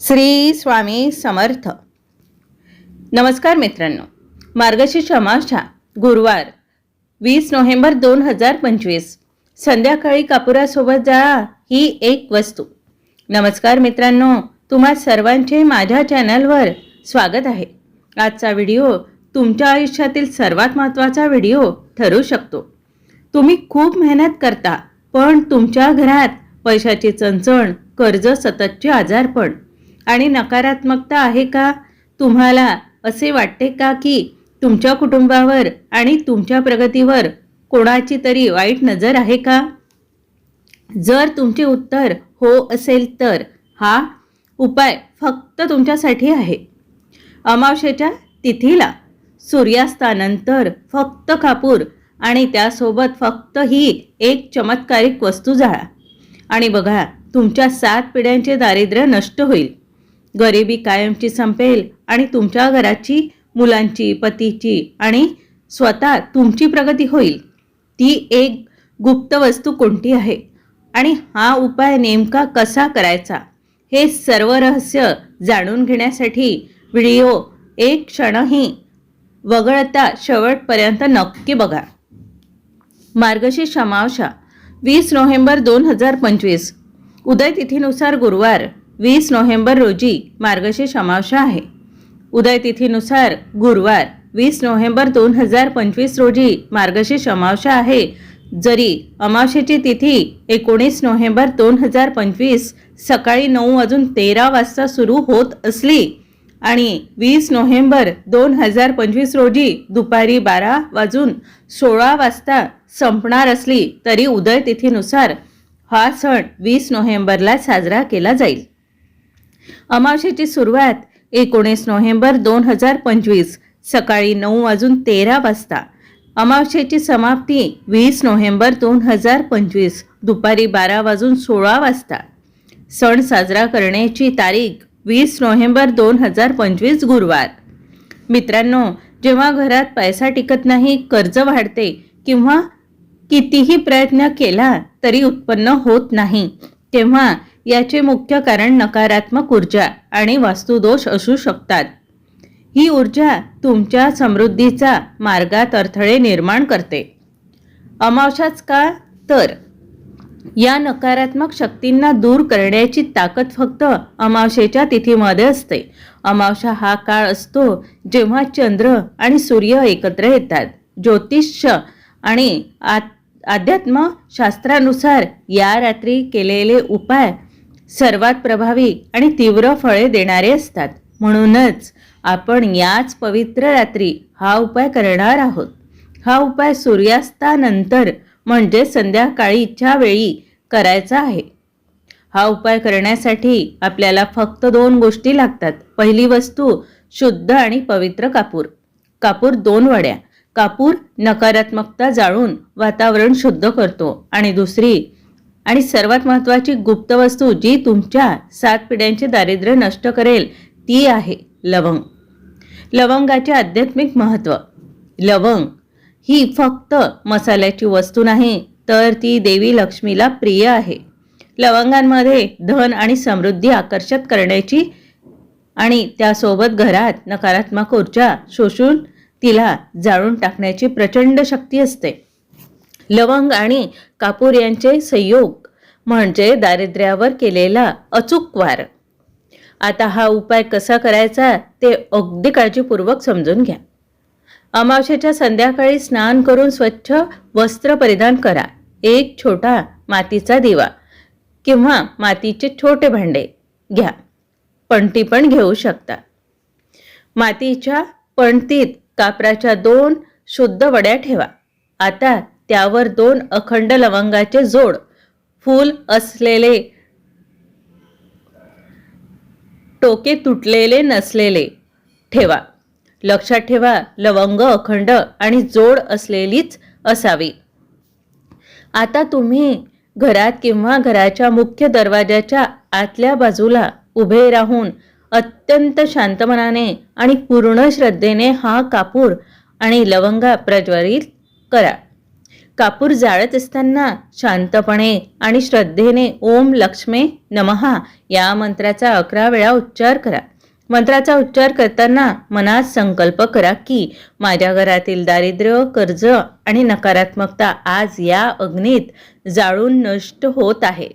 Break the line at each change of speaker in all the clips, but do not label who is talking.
श्री स्वामी समर्थ. नमस्कार मित्रांनो. मार्गशीर्ष अमावस्या गुरुवार वीस नोव्हेंबर दोन हजार पंचवीस. संध्याकाळी कापुरासोबत जाळा ही एक वस्तू. नमस्कार मित्रांनो तुम्हा सर्वांचे माझ्या चॅनलवर स्वागत आहे. आजचा व्हिडिओ तुमच्या आयुष्यातील सर्वात महत्त्वाचा व्हिडिओ ठरू शकतो. तुम्ही खूप मेहनत करता पण तुमच्या घरात पैशाची चणचण कर्ज सततचे आजारपण आणि नकारात्मकता आहे का? तुम्हाला असे वाटते का की तुमच्या कुटुंबावर आणि तुमच्या प्रगतीवर कोणाची तरी वाईट नजर आहे का? जर तुमचे उत्तर हो असेल तर हा उपाय फक्त तुमच्यासाठी आहे. अमावशेच्या तिथीला सूर्यास्तानंतर फक्त कापूर आणि त्यासोबत फक्त ही एक चमत्कारिक वस्तू जाळा. आणि बघा तुमच्या सात पिढ्यांचे दारिद्र्य नष्ट होईल. गरिबी कायमची संपेल आणि तुमच्या घराची मुलांची पतीची आणि स्वतः तुमची प्रगती होईल. ती एक गुप्त वस्तू कोणती आहे? आणि हा उपाय नेमका कसा करायचा? हे सर्व रहस्य जाणून घेण्यासाठी व्हिडिओ एक क्षणही वगळता शेवटपर्यंत नक्की बघा. मार्गशीर्ष अमावस्या वीस नोव्हेंबर दोन हजार पंचवीस. उदय तिथीनुसार गुरुवार वीस नोव्हेंबर रोजी मार्गशीर्ष अमावस्या आहे. उदय तिथीनुसार गुरुवार वीस नोव्हेंबर दोन हजार पंचवीस रोजी मार्गशीर्ष अमावस्या आहे. जरी अमावशेची तिथी एकोणीस नोव्हेंबर दोन हजार पंचवीस सकाळी नऊ वाजून तेरा वाजता सुरू होत असली आणि वीस नोव्हेंबर दोन हजार पंचवीस रोजी दुपारी बारा वाजून सोळा वाजता संपणार असली तरी उदय तिथीनुसार हा सण वीस नोव्हेंबरला साजरा केला जाईल. अमावशेची सुरुवात एकोणीस नोव्हेंबर दोन हजार पंचवीस सकाळी नऊ वाजून तेरा वाजता. अमावशेची समाप्ती वीस नोव्हेंबर दोन हजार पंचवीस दुपारी बारा वाजून सोळा वाजता. सण साजरा करण्याची तारीख वीस नोव्हेंबर दोन हजार पंचवीस गुरुवार. मित्रांनो जेव्हा घरात पैसा टिकत नाही कर्ज वाढते किंवा कितीही प्रयत्न केला तरी उत्पन्न होत नाही तेव्हा याचे मुख्य कारण नकारात्मक ऊर्जा आणि वास्तुदोष असू शकतात. ही ऊर्जा तुमच्या समृद्धीचा मार्गात अडथळे निर्माण करते. अमावशाच का तर या नकारात्मक शक्तींना दूर करण्याची ताकद फक्त अमावशेच्या तिथीमध्ये असते. अमावशा हा काळ असतो जेव्हा चंद्र आणि सूर्य एकत्र येतात. ज्योतिष आणि अध्यात्म शास्त्रानुसार या रात्री केलेले उपाय सर्वात प्रभावी आणि तीव्र फळे देणारे असतात. म्हणूनच आपण याच पवित्र रात्री हा उपाय करणार आहोत. हा उपाय सूर्यास्तानंतर म्हणजे संध्याकाळीच्या वेळी करायचा आहे. हा उपाय करण्यासाठी आपल्याला फक्त दोन गोष्टी लागतात. पहिली वस्तू शुद्ध आणि पवित्र कापूर. कापूर दोन वड्या. कापूर नकारात्मकता जाळून वातावरण शुद्ध करतो. आणि दुसरी आणि सर्वात महत्त्वाची गुप्त वस्तू जी तुमच्या सात पिढ्यांचे दारिद्र्य नष्ट करेल ती आहे लवंग. लवंगाचे आध्यात्मिक महत्त्व. लवंग ही फक्त मसाल्याची वस्तू नाही तर ती देवी लक्ष्मीला प्रिय आहे. लवंगांमध्ये धन आणि समृद्धी आकर्षित करण्याची आणि त्यासोबत घरात नकारात्मक ऊर्जा शोषून तिला जाळून टाकण्याची प्रचंड शक्ती असते. लवंग आणि कापूर यांचे संयोग म्हणजे दारिद्र्यावर केलेला अचूक वार. आता हा उपाय कसा करायचा ते अगदी काळजीपूर्वक समजून घ्या. अमावशेच्या संध्याकाळी स्नान करून स्वच्छ वस्त्र परिधान करा. एक छोटा मातीचा दिवा किंवा मातीचे छोटे भांडे घ्या. पणती पण घेऊ शकता. मातीच्या पणतीत कापराच्या दोन शुद्ध वड्या ठेवा. आता त्यावर दोन अखंड लवंगाचे जोड फूल असलेले टोके तुटलेले नसलेले ठेवा. लक्षात ठेवा लवंग अखंड आणि जोड असलेलीच असावी. आता तुम्ही घरात किंवा घराच्या मुख्य दरवाजाच्या आतल्या बाजूला उभे राहून अत्यंत शांतमनाने आणि पूर्ण श्रद्धेने हा कापूर आणि लवंगा प्रज्वलित करा. कापूर जाळत असताना शांतपणे आणि श्रद्धेने ओम लक्ष्मे नमहा या मंत्राचा अकरा वेळा उच्चार करा. मंत्राचा उच्चार करताना मनात संकल्प करा की माझ्या घरातील दारिद्र्य कर्ज आणि नकारात्मकता आज या अग्नीत जाळून नष्ट होत आहे.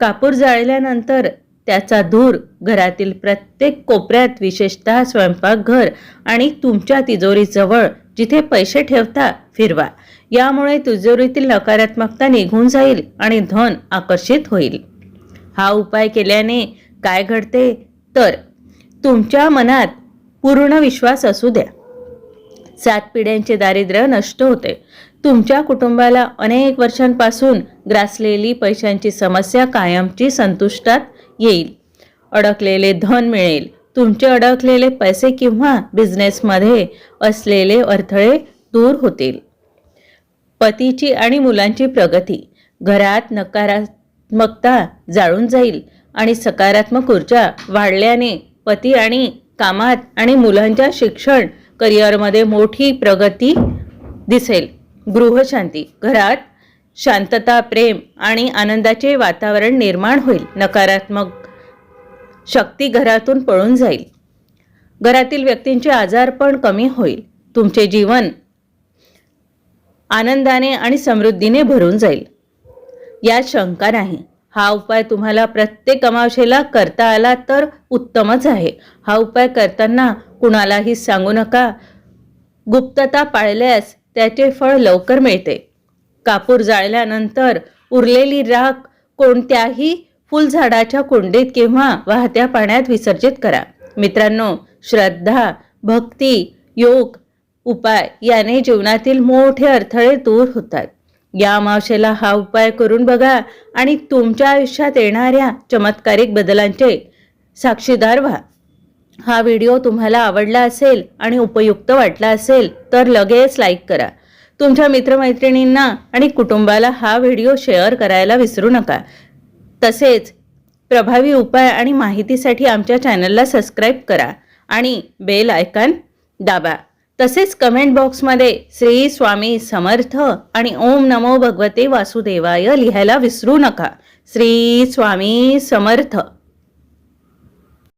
कापूर जाळल्यानंतर त्याचा धूर घरातील प्रत्येक कोपऱ्यात विशेषतः स्वयंपाकघर आणि तुमच्या तिजोरीजवळ जिथे पैसे ठेवता फिरवा. यामुळे तिजोरीतील नकारात्मकता निघून जाईल आणि धन आकर्षित होईल. हा उपाय केल्याने काय घडते? तर तुमच्या मनात पूर्ण विश्वास असू द्या. सात पिढ्यांचे दारिद्र्य नष्ट होते. तुमच्या कुटुंबाला अनेक वर्षांपासून ग्रासलेली पैशांची समस्या कायमची संतुष्टात येईल. अडकलेले धन मिळेल. तुमचे अडकलेले पैसे किंवा बिझनेसमध्ये असलेले अडथळे दूर होतील. पतीची आणि मुलांची प्रगती घरात नकारात्मकता जाळून जाईल आणि सकारात्मक ऊर्जा वाढल्याने पती आणि कामात आणि मुलांच्या शिक्षण करिअरमध्ये मोठी प्रगती दिसेल. गृहशांती घरात शांतता प्रेम आणि आनंदाचे वातावरण निर्माण होईल. नकारात्मक शक्ती घरातून पळून जाईल. घरातील व्यक्तींचे आजार पण कमी होईल. तुमचे जीवन आनंदाने आणि समृद्धीने भरून जाईल. यात शंका नाही. हा उपाय तुम्हाला प्रत्येक अमावशेला करता आला तर उत्तमच आहे. हा उपाय करताना कुणालाही सांगू नका. गुप्तता पाळल्यास त्याचे फळ लवकर मिळते. कापूर जाळल्यानंतर उरलेली राख कोणत्याही फुलझाडाच्या कुंडीत किंवा वाहत्या पाण्यात विसर्जित करा. मित्रांनो श्रद्धा भक्ती योग उपाय याने जीवनातील मोठे अडथळे दूर होतात. या अमावशेला हा उपाय करून बघा आणि तुमच्या आयुष्यात येणाऱ्या चमत्कारिक बदलांचे साक्षीदार व्हा. हा व्हिडिओ तुम्हाला आवडला असेल आणि उपयुक्त वाटला असेल तर लगेच लाईक करा. तुमच्या मित्रमैत्रिणींना आणि कुटुंबाला हा व्हिडिओ शेअर करायला विसरू नका. तसेच प्रभावी उपाय आणि माहितीसाठी आमच्या चॅनलला सबस्क्राईब करा आणि बेल आयकन दाबा. तसेच कमेंट बॉक्समध्ये श्री स्वामी समर्थ आणि ओम नमो भगवते वासुदेवाय लिहायला विसरू नका. श्री स्वामी समर्थ.